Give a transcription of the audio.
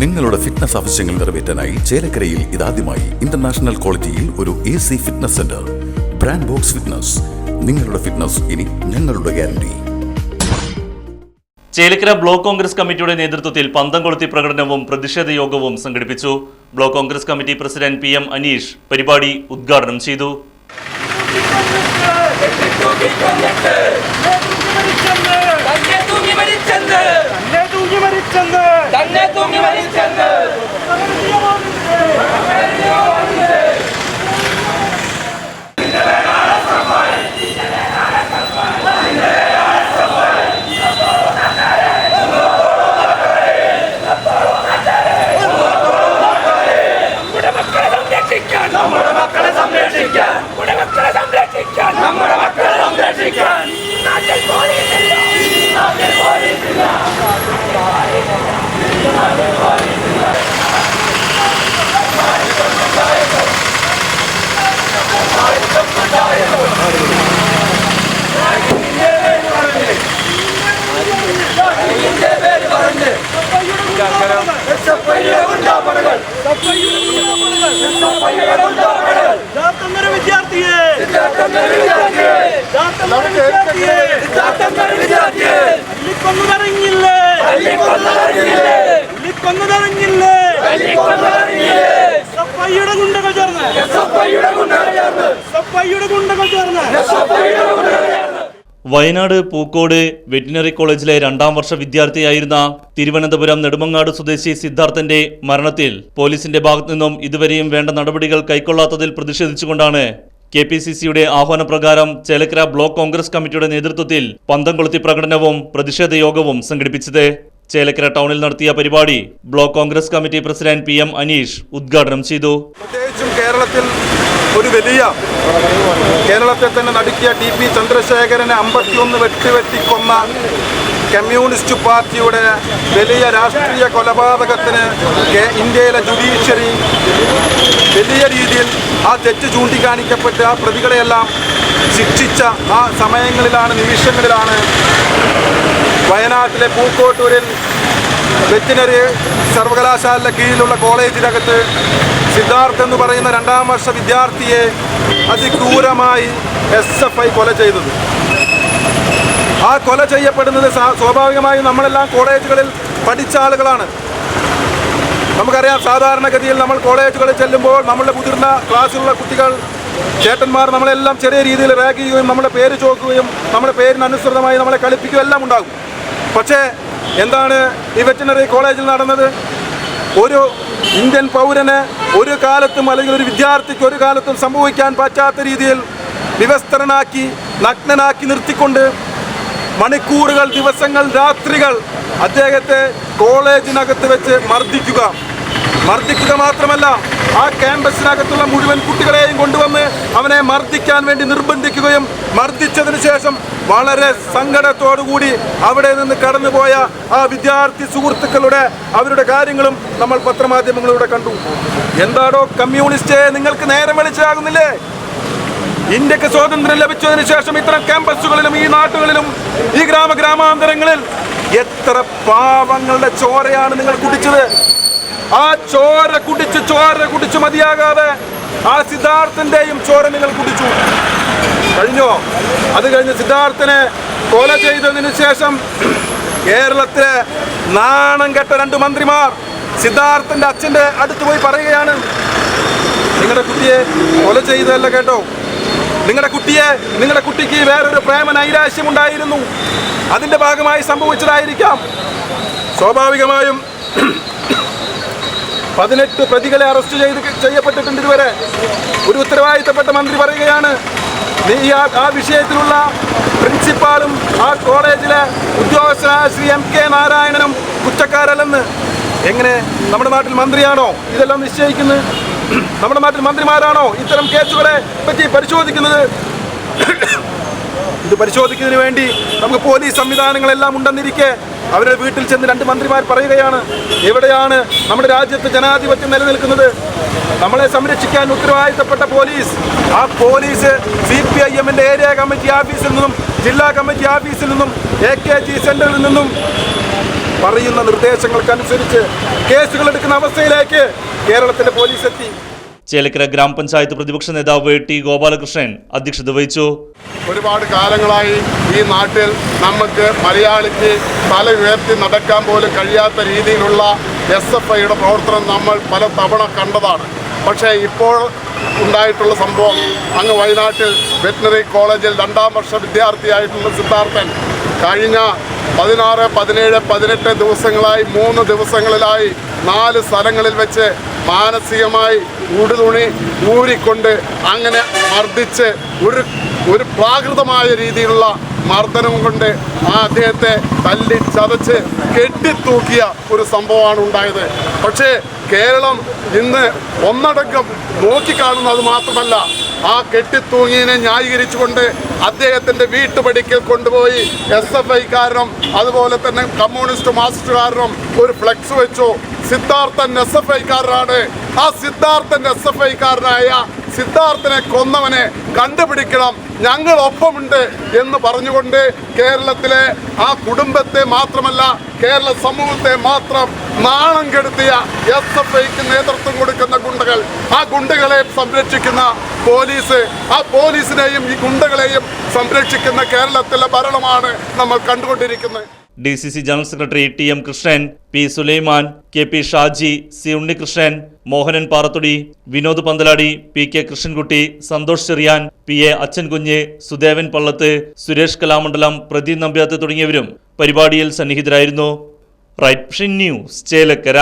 നിങ്ങളുടെ ഫിറ്റ്നസ് ആവശ്യങ്ങൾ നിറവേറ്റാനായി ചേലക്കരയിൽ ഇതാദ്യമായി ഇന്റർനാഷണൽ ക്വാളിറ്റിയിൽ ഒരു A C fitness centre brand box fitness നിങ്ങളുടെ ഫിറ്റ്നസ് ഇനി ഞങ്ങളുടെ ഗ്യാരണ്ടി ചേലക്കര ബ്ലോക്ക് കോൺഗ്രസ് കമ്മിറ്റിയുടെ നേതൃത്വത്തിൽ പന്തം കൊളുത്തി പ്രകടനവും പ്രതിഷേധ യോഗവും സംഘടിപ്പിച്ചു. Block Congress committee president P M Aneesh പരിപാടി ഉദ്ഘാടനം ചെയ്തു തന്നെ തൂങ്ങി മരിച്ചെന്ന് തന്നെ തൂങ്ങി മരിച്ചെന്ന് തന്നെ തൂങ്ങി മരിച്ചെന്ന് നമ്മുടെ മക്കളെ സംരക്ഷിക്കാൻ നമ്മുടെ മക്കളെ സംരക്ഷിക്കാൻ നമ്മുടെ മക്കളെ സംരക്ഷിക്കാൻ നമ്മുടെ മക്കളെ സംരക്ഷിക്കാൻ നാട്ടിൽ പോലീസില്ല നാട്ടിൽ പോലീസില്ല വിദ്യാർത്ഥിയെ ജാത്തന്നൊരു വിദ്യാർത്ഥിയെ തല്ലിക്കൊന്നു തടഞ്ഞില്ലേ സപ്പയ്യുടെ ഗുണ്ടകൾ ചേർന്ന്. സപ്പയ്യുടെ ഗുണ്ടകൾ ചേർന്ന്. വയനാട് പൂക്കോട് വെറ്റിനറി കോളേജിലെ രണ്ടാം വർഷ വിദ്യാർത്ഥിയായിരുന്ന തിരുവനന്തപുരം നെടുമങ്ങാട് സ്വദേശി സിദ്ധാർത്ഥന്റെ മരണത്തിൽ പോലീസിന്റെ ഭാഗത്തു നിന്നും ഇതുവരെയും വേണ്ട നടപടികൾ കൈക്കൊള്ളാത്തതിൽ പ്രതിഷേധിച്ചുകൊണ്ടാണ് കെ പി സി സിയുടെ ആഹ്വാനപ്രകാരം ചേലക്കര ബ്ലോക്ക് കോൺഗ്രസ് കമ്മിറ്റിയുടെ നേതൃത്വത്തിൽ പന്തം കൊളുത്തി പ്രകടനവും പ്രതിഷേധ യോഗവും സംഘടിപ്പിച്ചത്. ചേലക്കര ടൗണിൽ നടത്തിയ പരിപാടി block Congress committee president P M Aneesh ഉദ്ഘാടനം ചെയ്തു. ഒരു വലിയ കേരളത്തെ തന്നെ നടുക്കിയ ടി പി ചന്ദ്രശേഖരനെ അമ്പത്തിയൊന്ന് വെട്ടിവെട്ടിക്കൊന്ന കമ്മ്യൂണിസ്റ്റ് പാർട്ടിയുടെ വലിയ രാഷ്ട്രീയ കൊലപാതകത്തിന് ഇന്ത്യയിലെ ജുഡീഷ്യറി വലിയ രീതിയിൽ ആ തെറ്റ് ചൂണ്ടിക്കാണിക്കപ്പെട്ട് ആ പ്രതികളെയെല്ലാം ശിക്ഷിച്ച ആ സമയങ്ങളിലാണ് നിമിഷങ്ങളിലാണ് വയനാട്ടിലെ പൂക്കോട്ടൂരിൽ വെറ്റിനറി സർവകലാശാലയുടെ കീഴിലുള്ള കോളേജിനകത്ത് സിദ്ധാർത്ഥ് എന്ന് പറയുന്ന രണ്ടാം വർഷ വിദ്യാർത്ഥിയെ അതിക്രൂരമായി എസ് എഫ് ഐ കൊല ചെയ്തത്. ആ കൊല ചെയ്യപ്പെടുന്നത് സ്വാഭാവികമായും നമ്മളെല്ലാം കോളേജുകളിൽ പഠിച്ച ആളുകളാണ്. നമുക്കറിയാം സാധാരണഗതിയിൽ നമ്മൾ കോളേജുകളിൽ ചെല്ലുമ്പോൾ നമ്മളുടെ മുതിർന്ന ക്ലാസ്സിലുള്ള കുട്ടികൾ ചേട്ടന്മാർ നമ്മളെല്ലാം ചെറിയ രീതിയിൽ റാഗ് ചെയ്യുകയും നമ്മുടെ പേര് ചോക്കുകയും നമ്മുടെ പേരിന് അനുസൃതമായി നമ്മളെ കളിപ്പിക്കുകയും എല്ലാം ഉണ്ടാകും. പക്ഷേ എന്താണ് ഈ വെറ്റിനറി കോളേജിൽ നടന്നത്? ഒരു ഇന്ത്യൻ പൗരന് ഒരു കാലത്തും അല്ലെങ്കിൽ ഒരു വിദ്യാർത്ഥിക്ക് ഒരു കാലത്തും സംഭവിക്കാൻ പറ്റാത്ത രീതിയിൽ വിവസ്ത്രനാക്കി നഗ്നനാക്കി നിർത്തിക്കൊണ്ട് മണിക്കൂറുകൾ ദിവസങ്ങൾ രാത്രികൾ അദ്ദേഹത്തെ കോളേജിനകത്ത് വെച്ച് മർദ്ദിക്കുക. മർദ്ദിക്കുക മാത്രമല്ല ആ ക്യാമ്പസിനകത്തുള്ള മുഴുവൻ കുട്ടികളെയും കൊണ്ടുവന്ന് അവനെ മർദ്ദിക്കാൻ വേണ്ടി നിർബന്ധിക്കുകയും മർദ്ദിച്ചതിന് ശേഷം വളരെ സങ്കടത്തോടുകൂടി അവിടെ നിന്ന് കടന്നുപോയ ആ വിദ്യാർത്ഥി സുഹൃത്തുക്കളുടെ അവരുടെ കാര്യങ്ങളും നമ്മൾ പത്രമാധ്യമങ്ങളിലൂടെ കണ്ടു. എന്താടോ കമ്മ്യൂണിസ്റ്റേ നിങ്ങൾക്ക് നേരം വെളിച്ചാകുന്നില്ലേ ഇന്ത്യയ്ക്ക് സ്വാതന്ത്ര്യം ലഭിച്ചതിന് ശേഷം ഇത്തരം ക്യാമ്പസുകളിലും ഈ നാട്ടുകളിലും ഈ ഗ്രാമ ഗ്രാമാന്തരങ്ങളിൽ എത്ര പാവങ്ങളുടെ ചോരയാണ് നിങ്ങൾ കുടിച്ചത്. ആ ചോര കുടിച്ച് ചോര കുടിച്ച് മതിയാകാതെ ആ സിദ്ധാർത്ഥന്റെയും ചോര നിങ്ങൾ കുടിച്ചു. കഴിഞ്ഞോ? അത് കഴിഞ്ഞ് സിദ്ധാർത്ഥനെ കൊല ചെയ്തതിന് ശേഷം കേരളത്തിലെ നാണം കെട്ട രണ്ട് മന്ത്രിമാർ സിദ്ധാർത്ഥന്റെ അച്ഛന്റെ അടുത്ത് പോയി പറയുകയാണ്. നിങ്ങളുടെ കുട്ടിയെ കൊല ചെയ്തതല്ല കേട്ടോ? നിങ്ങളുടെ കുട്ടിയെ നിങ്ങളുടെ കുട്ടിക്ക് വേറൊരു പ്രേമ നൈരാശ്യം ഉണ്ടായിരുന്നു. അതിന്റെ ഭാഗമായി സംഭവിച്ചതായിരിക്കാം. സ്വാഭാവികമായും പതിനെട്ട് പ്രതികളെ അറസ്റ്റ് ചെയ്ത് ചെയ്യപ്പെട്ടിട്ടുണ്ട് ഇതുവരെ. ഒരു ഉത്തരവാദിത്തപ്പെട്ട മന്ത്രി പറയുകയാണ് നീ ആ വിഷയത്തിലുള്ള പ്രിൻസിപ്പാളും ആ കോളേജിലെ ഉദ്യോഗസ്ഥനായ ശ്രീ എം കെ നാരായണനും കുറ്റക്കാരല്ലെന്ന്. എങ്ങനെ നമ്മുടെ നാട്ടിൽ മന്ത്രിയാണോ ഇതെല്ലാം നിശ്ചയിക്കുന്നത്? നമ്മുടെ നാട്ടിൽ മന്ത്രിമാരാണോ ഇത്തരം കേസുകളെ പറ്റി പരിശോധിക്കുന്നത്? ഇത് പരിശോധിക്കുന്നതിന് വേണ്ടി നമുക്ക് പോലീസ് സംവിധാനങ്ങളെല്ലാം ഉണ്ടെന്നിരിക്കെ അവരുടെ വീട്ടിൽ ചെന്ന് രണ്ട് മന്ത്രിമാർ പറയുകയാണ് എവിടെയാണ് നമ്മുടെ രാജ്യത്ത് ജനാധിപത്യം നിലനിൽക്കുന്നത്? നമ്മളെ സംരക്ഷിക്കാൻ ഉത്തരവാദിത്തപ്പെട്ട പോലീസ്. ആ പോലീസ് സി പി ഐ എമ്മിന്റെ ഏരിയ കമ്മിറ്റി ഓഫീസിൽ നിന്നും ജില്ലാ കമ്മിറ്റി ഓഫീസിൽ നിന്നും എ കെ ജി സെന്ററിൽ നിന്നും പറയുന്ന നിർദ്ദേശങ്ങൾക്കനുസരിച്ച് കേസുകൾ എടുക്കുന്ന അവസ്ഥയിലേക്ക് കേരളത്തിലെ പോലീസ് എത്തി. ചേലക്കര ഗ്രാമപഞ്ചായത്ത് പ്രതിപക്ഷ നേതാവ് ടി ഗോപാലകൃഷ്ണൻ അധ്യക്ഷത വഹിച്ചു. ഒരുപാട് കാലങ്ങളായി ഈ നാട്ടിൽ നമുക്ക് മലയാളിക്ക് തല ഉയർത്തി നടക്കാൻ പോലും കഴിയാത്ത രീതിയിലുള്ള എസ് എഫ് ഐയുടെ പ്രവർത്തനം നമ്മൾ പല തവണ കണ്ടതാണ്. പക്ഷേ ഇപ്പോൾ ഉണ്ടായിട്ടുള്ള സംഭവം അങ്ങ് വയനാട്ടിൽ വെറ്റിനറി കോളേജിൽ രണ്ടാം വർഷ വിദ്യാർത്ഥിയായിട്ടുള്ള സിദ്ധാർത്ഥൻ കഴിഞ്ഞ പതിനാറ് പതിനേഴ് പതിനെട്ട് ദിവസങ്ങളായി മൂന്ന് ദിവസങ്ങളിലായി നാല് സ്ഥലങ്ങളിൽ വെച്ച് മാനസികമായി ഉടുതുണി ഊരിക്കൊണ്ട് അങ്ങനെ മർദ്ദിച്ച് ഒരു ഒരു പ്രാകൃതമായ രീതിയിലുള്ള മർദ്ദനം കൊണ്ട് ആ അദ്ദേഹത്തെ തല്ലി ചതച്ച് കെട്ടിത്തൂക്കിയ ഒരു സംഭവമാണ് ഉണ്ടായത്. പക്ഷേ കേരളം ഇന്ന് ഒന്നടങ്കം നോക്കിക്കാണുന്നത് മാത്രമല്ല ആ കെട്ടിത്തൂങ്ങിയതിനെ ന്യായീകരിച്ചുകൊണ്ട് അദ്ദേഹത്തിന്റെ വീട്ടുപടിക്കൽ കൊണ്ടുപോയി എസ് എഫ് ഐക്കാരനും അതുപോലെ തന്നെ കമ്മ്യൂണിസ്റ്റ് മാസ്റ്റർ മാസ്റ്റർകാരനും ഒരു ഫ്ലെക്സ് വെച്ചു. സിദ്ധാർത്ഥൻ എസ് എഫ് ഐക്കാരനാണ് ആ സിദ്ധാർത്ഥൻ എസ് എഫ് ഐക്കാരനായ സിദ്ധാർത്ഥനെ കൊന്നവനെ കണ്ടുപിടിക്കണം. ഞങ്ങൾ ഒപ്പമുണ്ട് എന്ന് പറഞ്ഞുകൊണ്ട് കേരളത്തിലെ ആ കുടുംബത്തെ മാത്രമല്ല കേരള സമൂഹത്തെ മാത്രം നാണം കെടുത്തിയ എസ് എഫ് ഐക്ക് നേതൃത്വം കൊടുക്കുന്ന ഗുണ്ടകൾ. ആ ഗുണ്ടകളെ സംരക്ഷിക്കുന്ന പോലീസ് ആ പോലീസിനെയും ഈ ഗുണ്ടകളെയും സംരക്ഷിക്കുന്ന കേരളത്തിലെ ഭരണമാണ് നമ്മൾ കണ്ടുകൊണ്ടിരിക്കുന്നത്. D C C general secretary T M Krishnan P Sulaiman K P Shaji C Unnikrishnan Mohanan Parathudi Vinod Panthaladi P K Krishnankutty Santhosh Cherian P A Achankunju Sudevan Pallath Suresh Kalamandalam Pradeep Nambiath തുടങ്ങിയവരും പരിപാടിയിൽ സന്നിഹിതരായിരുന്നു. Right news Chelakkara.